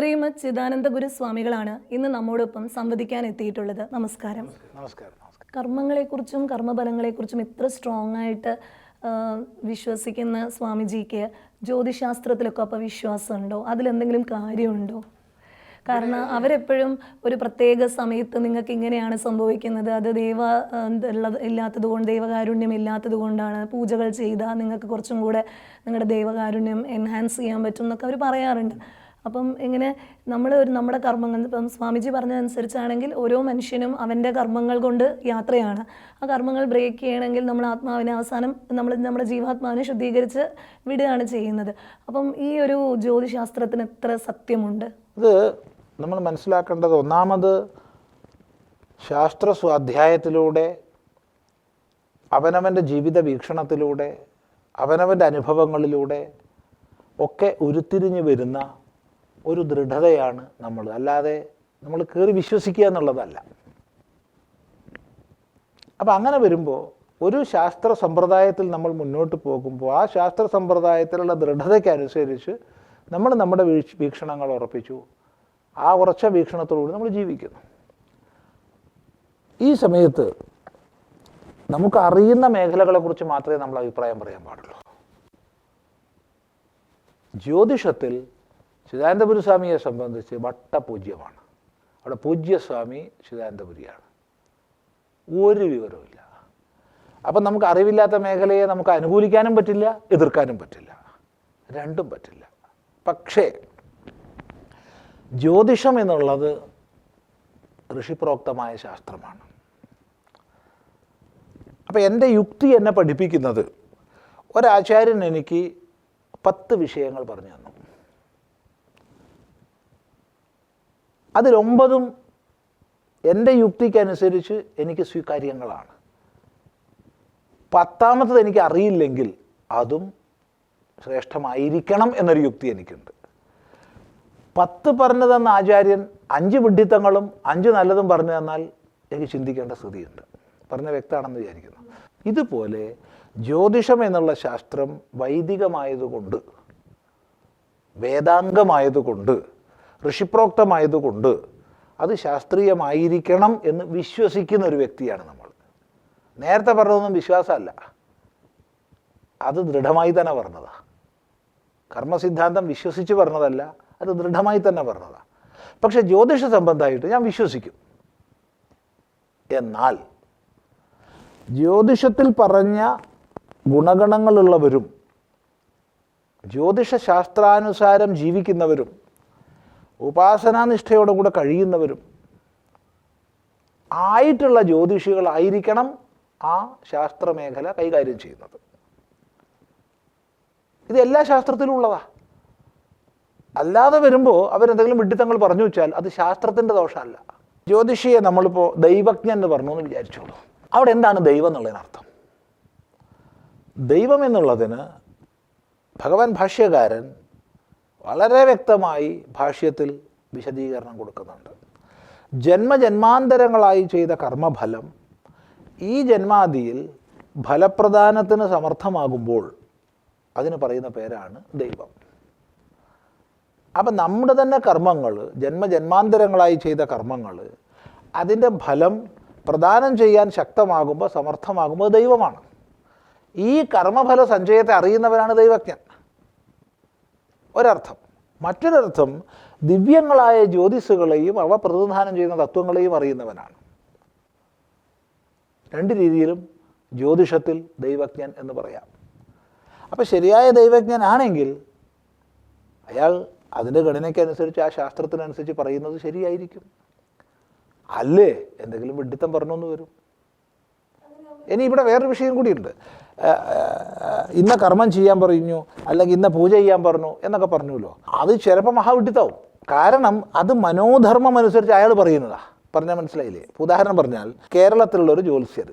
ശ്രീമത് ചിദാനന്ദ ഗുരുസ്വാമികളാണ് ഇന്ന് നമ്മോടൊപ്പം സംവദിക്കാൻ എത്തിയിട്ടുള്ളത്. നമസ്കാരം. നമസ്കാരം കുറിച്ചും കർമ്മങ്ങളെക്കുറിച്ചും കർമ്മഫലങ്ങളെക്കുറിച്ചും ഇത്ര സ്ട്രോങ് ആയിട്ട് വിശ്വസിക്കുന്ന സ്വാമിജിക്ക് ജ്യോതിശാസ്ത്രത്തിലൊക്കെ അപ്പോൾ വിശ്വാസമുണ്ടോ? അതിലെന്തെങ്കിലും കാര്യമുണ്ടോ? കാരണം അവരെപ്പോഴും ഒരു പ്രത്യേക സമയത്ത് നിങ്ങൾക്ക് ഇങ്ങനെയാണ് സംഭവിക്കുന്നത്. അത് ദൈവ ഇല്ലാത്തത് കൊണ്ട് ദൈവകാരുണ്യം ഇല്ലാത്തത് കൊണ്ടാണ് പൂജകൾ ചെയ്താൽ നിങ്ങൾക്ക് കുറച്ചും കൂടെ നിങ്ങളുടെ ദൈവകാരുണ്യം എൻഹാൻസ് ചെയ്യാൻ പറ്റും എന്നൊക്കെ അവർ പറയാറുണ്ട്. അപ്പം ഇങ്ങനെ നമ്മൾ ഒരു നമ്മുടെ കർമ്മങ്ങൾ ഇപ്പം സ്വാമിജി പറഞ്ഞതനുസരിച്ചാണെങ്കിൽ ഓരോ മനുഷ്യനും അവന്റെ കർമ്മങ്ങൾ കൊണ്ട് യാത്രയാണ്. ആ കർമ്മങ്ങൾ ബ്രേക്ക് ചെയ്യണമെങ്കിൽ നമ്മൾ ആത്മാവിനെ അവസാനം നമ്മൾ നമ്മുടെ ജീവാത്മാവിനെ ശുദ്ധീകരിച്ച് വിടുകയാണ് ചെയ്യുന്നത്. അപ്പം ഈ ഒരു ജ്യോതിശാസ്ത്രത്തിന് എത്ര സത്യമുണ്ട്? ഇത് നമ്മൾ മനസ്സിലാക്കേണ്ടത് ഒന്നാമത് ശാസ്ത്ര സ്വാധ്യായത്തിലൂടെ അവനവന്റെ ജീവിത വീക്ഷണത്തിലൂടെ അവനവന്റെ അനുഭവങ്ങളിലൂടെ ഒക്കെ ഉരുത്തിരിഞ്ഞു വരുന്ന ഒരു ദൃഢതയാണ് നമ്മൾ. അല്ലാതെ നമ്മൾ കയറി വിശ്വസിക്കുക എന്നുള്ളതല്ല. അപ്പം അങ്ങനെ വരുമ്പോൾ ഒരു ശാസ്ത്ര സമ്പ്രദായത്തിൽ നമ്മൾ മുന്നോട്ട് പോകുമ്പോൾ ആ ശാസ്ത്ര സമ്പ്രദായത്തിലുള്ള ദൃഢതയ്ക്കനുസരിച്ച് നമ്മൾ നമ്മുടെ വീക്ഷ- വീക്ഷണങ്ങൾ ഉറപ്പിച്ചു. ആ ഉറച്ച വീക്ഷണത്തോടുകൂടി നമ്മൾ ജീവിക്കുന്നു. ഈ സമയത്ത് നമുക്ക് അറിയുന്ന മേഖലകളെക്കുറിച്ച് മാത്രമേ നമ്മൾ അഭിപ്രായം പറയാൻ പാടുള്ളൂ. ജ്യോതിഷത്തിൽ ചിദാനന്ദപുരസ്വാമിയെ സംബന്ധിച്ച് വട്ടപൂജ്യമാണ്. അവിടെ പൂജ്യസ്വാമി ചിദാനന്ദപുരിയാണ്. ഒരു വിവരവുമില്ല. അപ്പം നമുക്ക് അറിവില്ലാത്ത മേഖലയെ നമുക്ക് അനുകൂലിക്കാനും പറ്റില്ല എതിർക്കാനും പറ്റില്ല. രണ്ടും പറ്റില്ല. പക്ഷേ ജ്യോതിഷം എന്നുള്ളത് ഋഷിപ്രോക്തമായ ശാസ്ത്രമാണ്. അപ്പം എന്റെ യുക്തി എന്നെ പഠിപ്പിക്കുന്നത് ഒരാചാര്യൻ എനിക്ക് പത്ത് വിഷയങ്ങൾ പറഞ്ഞു തന്നു. അതിലൊമ്പതും എന്റെ യുക്തിക്കനുസരിച്ച് എനിക്ക് സ്വീകാര്യങ്ങളാണ്. പത്താമത്തത് എനിക്ക് അറിയില്ലെങ്കിൽ അതും ശ്രേഷ്ഠമായിരിക്കണം എന്നൊരു യുക്തി എനിക്കുണ്ട്. പത്ത് പറഞ്ഞു തന്ന ആചാര്യൻ അഞ്ച് വിഡ്ഢിത്തങ്ങളും അഞ്ച് നല്ലതും പറഞ്ഞു തന്നാൽ എനിക്ക് ചിന്തിക്കേണ്ട സ്ഥിതിയുണ്ട്. പറഞ്ഞ വ്യക്തമാണെന്ന് വിചാരിക്കുന്നു. ഇതുപോലെ ജ്യോതിഷം എന്നുള്ള ശാസ്ത്രം വൈദികമായതുകൊണ്ട് വേദാംഗമായതുകൊണ്ട് ഋഷിപ്രോക്തമായതുകൊണ്ട് അത് ശാസ്ത്രീയമായിരിക്കണം എന്ന് വിശ്വസിക്കുന്ന ഒരു വ്യക്തിയാണ് നമ്മൾ. നേരത്തെ പറഞ്ഞതൊന്നും വിശ്വാസമല്ല. അത് ദൃഢമായി തന്നെ പറഞ്ഞതാണ് കർമ്മസിദ്ധാന്തം വിശ്വസിച്ച് പറഞ്ഞതല്ല അത് ദൃഢമായി തന്നെ പറഞ്ഞതാണ് പക്ഷെ ജ്യോതിഷ സംബന്ധമായിട്ട് ഞാൻ വിശ്വസിക്കും. എന്നാൽ ജ്യോതിഷത്തിൽ പറഞ്ഞ ഗുണഗണങ്ങളുള്ളവരും ജ്യോതിഷ ശാസ്ത്രാനുസാരം ജീവിക്കുന്നവരും ഉപാസനാനിഷ്ഠയോടെ കൂടെ കഴിയുന്നവരും ആയിട്ടുള്ള ജ്യോതിഷികളായിരിക്കണം ആ ശാസ്ത്രമേഖല കൈകാര്യം ചെയ്യുന്നത്. ഇത് എല്ലാ ശാസ്ത്രത്തിലും ഉള്ളതാ. അല്ലാതെ വരുമ്പോൾ അവരെന്തെങ്കിലും വിഡ്ഢിത്തങ്ങൾ പറഞ്ഞു വെച്ചാൽ അത് ശാസ്ത്രത്തിന്റെ ദോഷമല്ല. ജ്യോതിഷിയെ നമ്മളിപ്പോൾ ദൈവജ്ഞൻ എന്ന് പറഞ്ഞു എന്ന് വിചാരിച്ചോളൂ. അവിടെ എന്താണ് ദൈവം എന്നുള്ളതിനർത്ഥം? ദൈവം എന്നുള്ളതിന് ഭഗവാൻ ഭാഷ്യകാരൻ വളരെ വ്യക്തമായി ഭാഷ്യത്തിൽ വിശദീകരണം കൊടുക്കുന്നുണ്ട്. ജന്മജന്മാന്തരങ്ങളായി ചെയ്ത കർമ്മഫലം ഈ ജന്മാദിയിൽ ഫലപ്രദാനത്തിന് സമർത്ഥമാകുമ്പോൾ അതിന് പറയുന്ന പേരാണ് ദൈവം. അപ്പം നമ്മുടെ തന്നെ കർമ്മങ്ങൾ ജന്മജന്മാന്തരങ്ങളായി ചെയ്ത കർമ്മങ്ങൾ അതിന്റെ ഫലം പ്രദാനം ചെയ്യാൻ ശക്തമാകുമ്പോൾ സമർത്ഥമാകുമ്പോൾ ദൈവമാണ്. ഈ കർമ്മഫല സഞ്ചയത്തെ അറിയുന്നവരാണ് ദൈവജ്ഞൻ. ഒരർത്ഥം. മറ്റൊരർത്ഥം ദിവ്യങ്ങളായ ജ്യോതിസുകളെയും അവ പ്രതിനിധാനം ചെയ്യുന്ന തത്വങ്ങളെയും അറിയുന്നവനാണ്. രണ്ട് രീതിയിലും ജ്യോതിഷത്തിൽ ദൈവജ്ഞൻ എന്ന് പറയാം. അപ്പോൾ ശരിയായ ദൈവജ്ഞനാണെങ്കിൽ അയാൾ അതിന്റെ ഘടനയ്ക്കനുസരിച്ച് ആ ശാസ്ത്രത്തിനനുസരിച്ച് പറയുന്നത് ശരിയായിരിക്കും. അല്ലേ? എന്തെങ്കിലും വിഡിത്തം പറഞ്ഞൊന്ന് വരും. ഇനി ഇവിടെ വേറൊരു വിഷയം കൂടിയുണ്ട്. ഇന്ന കർമ്മം ചെയ്യാൻ പറഞ്ഞു അല്ലെങ്കിൽ ഇന്ന പൂജ ചെയ്യാൻ പറഞ്ഞു എന്നൊക്കെ പറഞ്ഞല്ലോ അത് ചിലപ്പോൾ മഹാവിഡിത്താവും കാരണം അത് മനോധർമ്മം അനുസരിച്ച് അയാൾ പറയുന്നതാ. പറഞ്ഞാൽ മനസ്സിലായില്ലേ? ഉദാഹരണം പറഞ്ഞാൽ കേരളത്തിലുള്ള ഒരു ജ്യോത്സ്യർ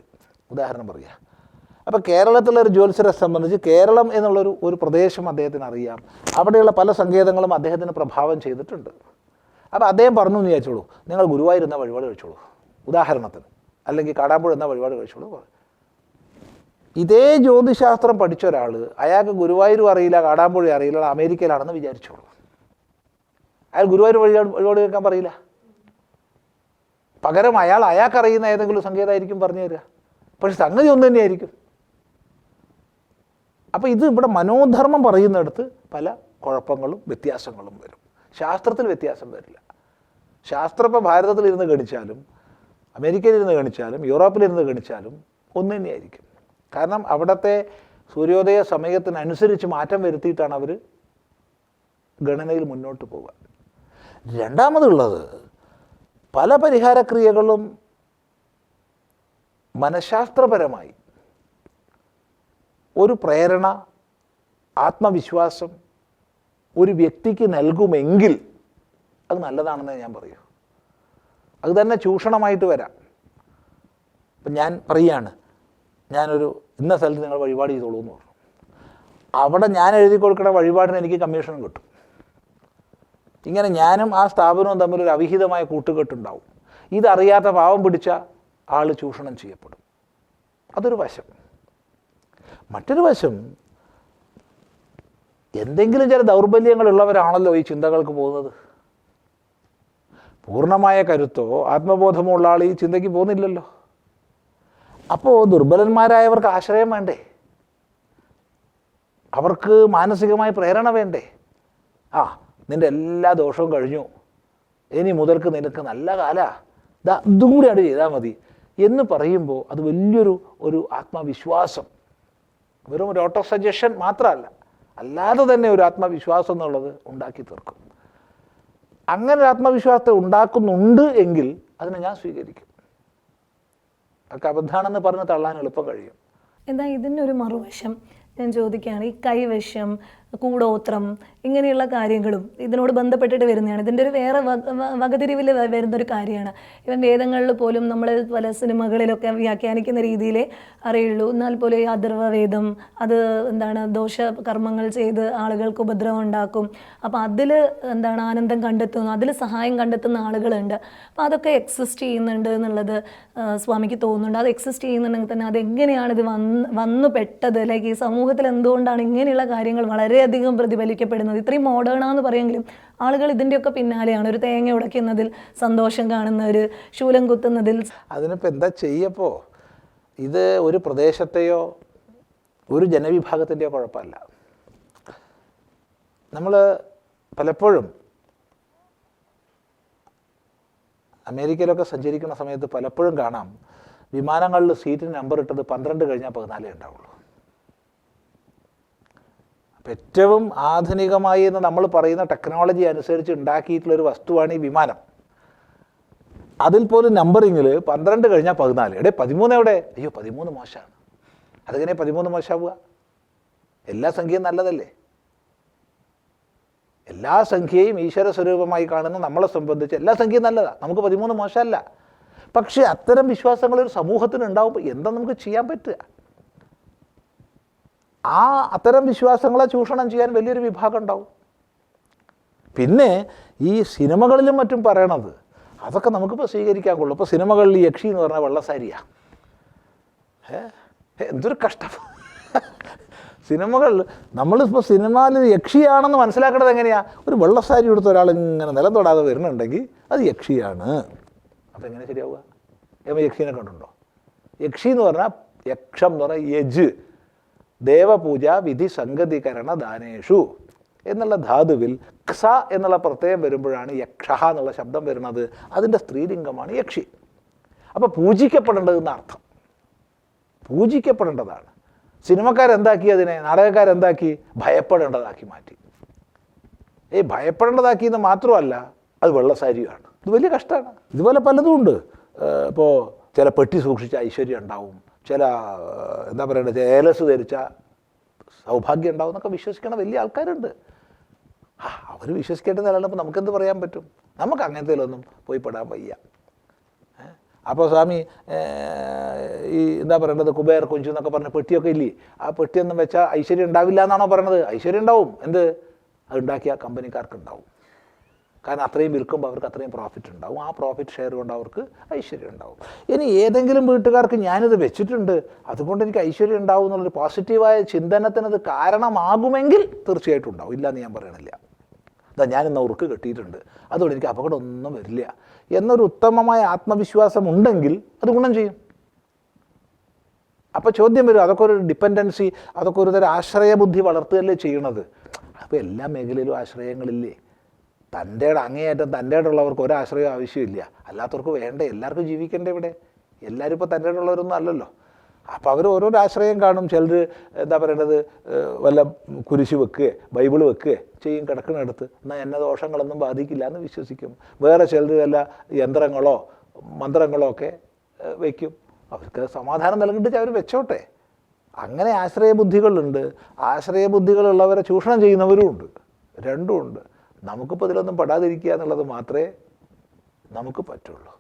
ഉദാഹരണം പറയുക അപ്പോൾ കേരളത്തിലുള്ള ഒരു ജ്യോത്സ്യരെ സംബന്ധിച്ച് കേരളം എന്നുള്ളൊരു ഒരു പ്രദേശം അദ്ദേഹത്തിന് അറിയാം. അവിടെയുള്ള പല സങ്കേതങ്ങളും അദ്ദേഹത്തിന് പ്രഭാവം ചെയ്തിട്ടുണ്ട്. അപ്പോൾ അദ്ദേഹം പറഞ്ഞു എന്ന് വിചാരിച്ചോളൂ നിങ്ങൾ ഗുരുവായൂർ എന്ന വഴിപാട് കഴിച്ചോളൂ. ഉദാഹരണത്തിന്. അല്ലെങ്കിൽ കാടാമ്പുഴ എന്ന വഴിപാട് കഴിച്ചോളൂ ഇതേ ജ്യോതിശാസ്ത്രം പഠിച്ച ഒരാൾ അയാൾക്ക് ഗുരുവായൂരും അറിയില്ല കാടാമ്പുഴ അറിയില്ല അമേരിക്കയിലാണെന്ന് വിചാരിച്ചോളൂ. അയാൾ ഗുരുവായൂർ വഴി വഴിപാട് കേൾക്കാൻ പറയില്ല. പകരം അയാൾ അയാൾക്കറിയുന്ന ഏതെങ്കിലും സംഗീതമായിരിക്കും പറഞ്ഞു തരിക പക്ഷെ സംഗതി ഒന്നു തന്നെയായിരിക്കും. അപ്പോൾ ഇത് ഇവിടെ മനോധർമ്മം പറയുന്നിടത്ത് പല കുഴപ്പങ്ങളും വ്യത്യാസങ്ങളും വരും. ശാസ്ത്രത്തിൽ വ്യത്യാസം വരില്ല. ശാസ്ത്രം ഇപ്പോൾ ഭാരതത്തിലിരുന്ന് ഗണിച്ചാലും അമേരിക്കയിലിരുന്ന് ഗണിച്ചാലും യൂറോപ്പിലിരുന്ന് ഗണിച്ചാലും ഒന്നു തന്നെയായിരിക്കും. കാരണം അവിടുത്തെ സൂര്യോദയ സമയത്തിനനുസരിച്ച് മാറ്റം വരുത്തിയിട്ടാണ് അവർ ഗണനയിൽ മുന്നോട്ട് പോവുക. രണ്ടാമതുള്ളത് പല പരിഹാരക്രിയകളും മനഃശാസ്ത്രപരമായി ഒരു പ്രേരണ ആത്മവിശ്വാസം ഒരു വ്യക്തിക്ക് നൽകുമെങ്കിൽ അത് നല്ലതാണെന്നേ ഞാൻ പറയൂ. അത് തന്നെ ചൂഷണമായിട്ട് വരാം. ഇപ്പം ഞാൻ പറയുകയാണ് ഞാനൊരു ഇന്ന സ്ഥലത്ത് നിങ്ങൾ വഴിപാട് ചെയ്തോളൂ എന്ന് പറഞ്ഞു. അവിടെ ഞാൻ എഴുതി കൊടുക്കുന്ന വഴിപാടിന് എനിക്ക് കമ്മീഷൻ കിട്ടും. ഇങ്ങനെ ഞാനും ആ സ്ഥാപനവും തമ്മിൽ ഒരു അവിഹിതമായ കൂട്ടുകെട്ടുണ്ടാവും. ഇതറിയാത്ത പാവം പിടിച്ച ആൾ ചൂഷണം ചെയ്യപ്പെടും. അതൊരു വശം. മറ്റൊരു വശം എന്തെങ്കിലും ചില ദൗർബല്യങ്ങളുള്ളവരാണല്ലോ ഈ ചിന്തകൾക്ക് പോകുന്നത്. പൂർണമായ കരുത്തോ ആത്മബോധമോ ഉള്ള ആൾ ഈ ചിന്തയ്ക്ക് പോകുന്നില്ലല്ലോ. അപ്പോൾ ദുർബലന്മാരായവർക്ക് ആശ്രയം വേണ്ടേ? അവർക്ക് മാനസികമായി പ്രേരണ വേണ്ടേ? ആ നിന്റെ എല്ലാ ദോഷവും കഴിഞ്ഞു. ഇനി മുതൽക്ക് നിനക്ക് നല്ല കാല. ഇതും കൂടി അവിടെ ചെയ്താൽ മതി. എന്ന് പറയുമ്പോൾ അത് വലിയൊരു ഒരു ആത്മവിശ്വാസം. വെറും ഒരു ഓട്ടോ സജഷൻ മാത്രമല്ല അല്ലാതെ തന്നെ ഒരു ആത്മവിശ്വാസം എന്നുള്ളത് ഉണ്ടാക്കി തീർക്കും. അങ്ങനെ ഒരു ആത്മവിശ്വാസത്തെ ഉണ്ടാക്കുന്നുണ്ട് എങ്കിൽ അതിനെ ഞാൻ സ്വീകരിക്കും. അതൊക്കെ അബദ്ധാണെന്ന് പറഞ്ഞ് തള്ളാൻ എളുപ്പം കഴിയും. എന്താ ഇതിനൊരു മറുവശം? ഞാൻ ചോദിക്കുകയാണ് ഈ കൈവശം കൂടോത്രം ഇങ്ങനെയുള്ള കാര്യങ്ങളും ഇതിനോട് ബന്ധപ്പെട്ടിട്ട് വരുന്നതാണ്. ഇതിന്റെ ഒരു വേറെ വകതിരിവിൽ വരുന്നൊരു കാര്യമാണ്. ഇവൻ വേദങ്ങളിൽ പോലും നമ്മൾ പല സിനിമകളിലൊക്കെ വ്യാഖ്യാനിക്കുന്ന രീതിയിലേ അറിയുള്ളൂ. എന്നാൽ പോലും അഥർവവേദം അത് എന്താണ് ദോഷ കർമ്മങ്ങൾ ചെയ്ത് ആളുകൾക്ക് ഉപദ്രവം ഉണ്ടാക്കും. അപ്പോൾ അതിൽ എന്താണ് ആനന്ദം കണ്ടെത്തുന്നു അതിൽ സഹായം കണ്ടെത്തുന്ന ആളുകളുണ്ട്. അപ്പോൾ അതൊക്കെ എക്സിസ്റ്റ് ചെയ്യുന്നുണ്ട് എന്നുള്ളത് സ്വാമിക്ക് തോന്നുന്നുണ്ട്. അത് എക്സിസ്റ്റ് ചെയ്യുന്നുണ്ടെങ്കിൽ തന്നെ അതെങ്ങനെയാണ് ഇത് വന്ന് വന്നു പെട്ടത് ലൈക്ക് ഈ സമൂഹത്തിൽ എന്തുകൊണ്ടാണ് ഇങ്ങനെയുള്ള കാര്യങ്ങൾ വളരെയധികം പ്രതിഫലിക്കപ്പെടുന്നത്. ഇത്രയും മോഡേൺ ആണെന്ന് പറയുമെങ്കിലും ആളുകൾ ഇതിന്റെയൊക്കെ പിന്നാലെയാണ്. ഒരു തേങ്ങ ഉടയ്ക്കുന്നതിൽ സന്തോഷം കാണുന്നവർ ശൂലം കുത്തുന്നതിൽ അതിനിപ്പോൾ എന്താ ചെയ്യപ്പോൾ ഇത് ഒരു പ്രദേശത്തെയോ ഒരു ജനവിഭാഗത്തിന്റെയോ കുഴപ്പമല്ല. നമ്മൾ പലപ്പോഴും അമേരിക്കയിലൊക്കെ സഞ്ചരിക്കുന്ന സമയത്ത് പലപ്പോഴും കാണാം. വിമാനങ്ങളിൽ സീറ്റിന് നമ്പർ ഇട്ടത് പന്ത്രണ്ട് കഴിഞ്ഞാൽ പതിനാലേ ഉണ്ടാവുള്ളൂ. ഏറ്റവും ആധുനികമായി എന്ന് നമ്മൾ പറയുന്ന ടെക്നോളജി അനുസരിച്ച് ഉണ്ടാക്കിയിട്ടുള്ള ഒരു വസ്തുവാണ് ഈ വിമാനം. അതിൽ പോലും നമ്പറിങ്ങിൽ പന്ത്രണ്ട് കഴിഞ്ഞാൽ പതിനാല്. എടേ പതിമൂന്ന് എവിടെ? അയ്യോ പതിമൂന്ന് മോശമാണ്. അതെങ്ങനെ പതിമൂന്ന് മോശമാവുക? എല്ലാ സംഖ്യയും നല്ലതല്ലേ? എല്ലാ സംഖ്യയും ഈശ്വര സ്വരൂപമായി കാണുന്ന നമ്മളെ സംബന്ധിച്ച് എല്ലാ സംഖ്യയും നല്ലതാണ് നമുക്ക് പതിമൂന്ന് മോശമല്ല. പക്ഷേ അത്തരം വിശ്വാസങ്ങൾ ഒരു സമൂഹത്തിന് ഉണ്ടാവുമ്പോൾ എന്താ നമുക്ക് ചെയ്യാൻ പറ്റുക? ആ അത്തരം വിശ്വാസങ്ങളെ ചൂഷണം ചെയ്യാൻ വലിയൊരു വിഭാഗം ഉണ്ടാവും. പിന്നെ ഈ സിനിമകളിലും മറ്റും പറയണത് അതൊക്കെ നമുക്കിപ്പോൾ സ്വീകരിക്കാൻ കൊള്ളൂ ഇപ്പോൾ സിനിമകളിൽ യക്ഷി എന്ന് പറഞ്ഞാൽ വെള്ളസാരിയാ. ഏ? എന്തൊരു കഷ്ടം. സിനിമകൾ നമ്മളിപ്പോൾ സിനിമയിൽ യക്ഷിയാണെന്ന് മനസ്സിലാക്കേണ്ടത് എങ്ങനെയാണ് ഒരു വെള്ളസാരി എടുത്ത ഒരാൾ ഇങ്ങനെ നിലം തൊടാതെ വരുന്നുണ്ടെങ്കിൽ അത് യക്ഷിയാണ്. അപ്പോൾ എങ്ങനെ ശരിയാവുക? എമ്മ യക്ഷീനെ കണ്ടുണ്ടോ യക്ഷി എന്ന് പറഞ്ഞാൽ യക്ഷം എന്ന് പറഞ്ഞാൽ യജ്. ദേവപൂജ വിധി സംഗതികരണ ദാനേഷു എന്നുള്ള ധാതുവിൽ ക്സ എന്നുള്ള പ്രത്യയം വരുമ്പോഴാണ് യക്ഷ എന്നുള്ള ശബ്ദം വരുന്നത്. അതിന്റെ സ്ത്രീലിംഗമാണ് യക്ഷി. അപ്പോൾ പൂജിക്കപ്പെടേണ്ടതെന്ന് അർത്ഥം. പൂജിക്കപ്പെടേണ്ടതാണ്. സിനിമക്കാരെന്താക്കി അതിനെ? നാടകക്കാരെന്താക്കി ഭയപ്പെടേണ്ടതാക്കി മാറ്റി. ഏയ് ഭയപ്പെടേണ്ടതാക്കി എന്ന് മാത്രമല്ല അത് വെള്ളസാരിയാണ് ഇത് വലിയ കഷ്ടമാണ്. ഇതുപോലെ പലതും ഉണ്ട്. ഇപ്പോൾ ചില പെട്ടി സൂക്ഷിച്ച ഐശ്വര്യം ഉണ്ടാവും. ചില എന്താ പറയണ്ടത് ഏലസ് ധരിച്ച സൗഭാഗ്യം ഉണ്ടാവും എന്നൊക്കെ വിശ്വസിക്കണ വലിയ ആൾക്കാരുണ്ട്. ആ അവർ വിശ്വസിക്കേണ്ടതല്ല അപ്പോൾ നമുക്കെന്ത് പറയാൻ പറ്റും? നമുക്ക് അങ്ങനത്തേലൊന്നും പോയി പെടാൻ വയ്യ. അപ്പോൾ സ്വാമി ഈ എന്താ പറയേണ്ടത് കുബേർ കുഞ്ചു എന്നൊക്കെ പറഞ്ഞ പെട്ടിയൊക്കെ ഇല്ലേ? ആ പെട്ടിയൊന്നും വെച്ചാൽ ഐശ്വര്യം ഉണ്ടാവില്ല എന്നാണോ പറയണത്? ഐശ്വര്യം ഉണ്ടാവും. എന്ത്? അത് ഉണ്ടാക്കിയ കമ്പനിക്കാർക്ക് ഉണ്ടാവും. കാരണം അത്രയും വിൽക്കുമ്പോൾ അവർക്ക് അത്രയും പ്രോഫിറ്റ് ഉണ്ടാവും. ആ പ്രോഫിറ്റ് ഷെയർ കൊണ്ട് അവർക്ക് ഐശ്വര്യം ഉണ്ടാവും. ഇനി ഏതെങ്കിലും വീട്ടുകാർക്ക് ഞാനിത് വെച്ചിട്ടുണ്ട്. അതുകൊണ്ട് എനിക്ക് ഐശ്വര്യം ഉണ്ടാവും എന്നുള്ളൊരു പോസിറ്റീവായ ചിന്തനത്തിനത് കാരണമാകുമെങ്കിൽ തീർച്ചയായിട്ടും ഉണ്ടാവും. ഇല്ല എന്ന് ഞാൻ പറയണില്ല. ഇതാ ഞാനിന്ന് ഉറുക്ക് കെട്ടിയിട്ടുണ്ട്. അതുകൊണ്ട് എനിക്ക് അപകടമൊന്നും വരില്ല. എന്നൊരു ഉത്തമമായ ആത്മവിശ്വാസം ഉണ്ടെങ്കിൽ അത് ഗുണം ചെയ്യും. അപ്പോൾ ചോദ്യം വരും അതൊക്കെ ഒരു ഡിപ്പെൻഡൻസി അതൊക്കെ ഒരു തരം ആശ്രയബുദ്ധി വളർത്തുകയല്ലേ ചെയ്യണത്? അപ്പോൾ എല്ലാ മേഖലയിലും ആശ്രയങ്ങളില്ലേ? തന്റെ അങ്ങേയറ്റം തന്റെ ഉള്ളവർക്ക് ഒരു ആശ്രയം ആവശ്യമില്ല. അല്ലാത്തവർക്ക് വേണ്ട? എല്ലാവർക്കും ജീവിക്കേണ്ട ഇവിടെ? എല്ലാവരും ഇപ്പോൾ തന്റെ ഉള്ളവരൊന്നും അല്ലല്ലോ. അപ്പോൾ അവർ ഓരോരോ ആശ്രയം കാണും. ചിലർ എന്താ പറയേണ്ടത് വല്ല കുരിശ് വെക്കുക ബൈബിൾ വെക്കുക ചെയ്യും കിടക്കുന്നിടത്ത് എന്നാൽ എന്നെ ദോഷങ്ങളൊന്നും ബാധിക്കില്ല എന്ന് വിശ്വസിക്കും. വേറെ ചിലർ വല്ല യന്ത്രങ്ങളോ മന്ത്രങ്ങളോ ഒക്കെ വയ്ക്കും അവർക്ക് സമാധാനം നൽകിയിട്ട് അവർ വെച്ചോട്ടെ. അങ്ങനെ ആശ്രയബുദ്ധികളുണ്ട്. ആശ്രയബുദ്ധികളുള്ളവരെ ചൂഷണം ചെയ്യുന്നവരും ഉണ്ട് രണ്ടും ഉണ്ട് നമുക്കിപ്പോൾ ഇതിലൊന്നും പെടാതിരിക്കുക എന്നുള്ളത് മാത്രമേ നമുക്ക് പറ്റുള്ളൂ.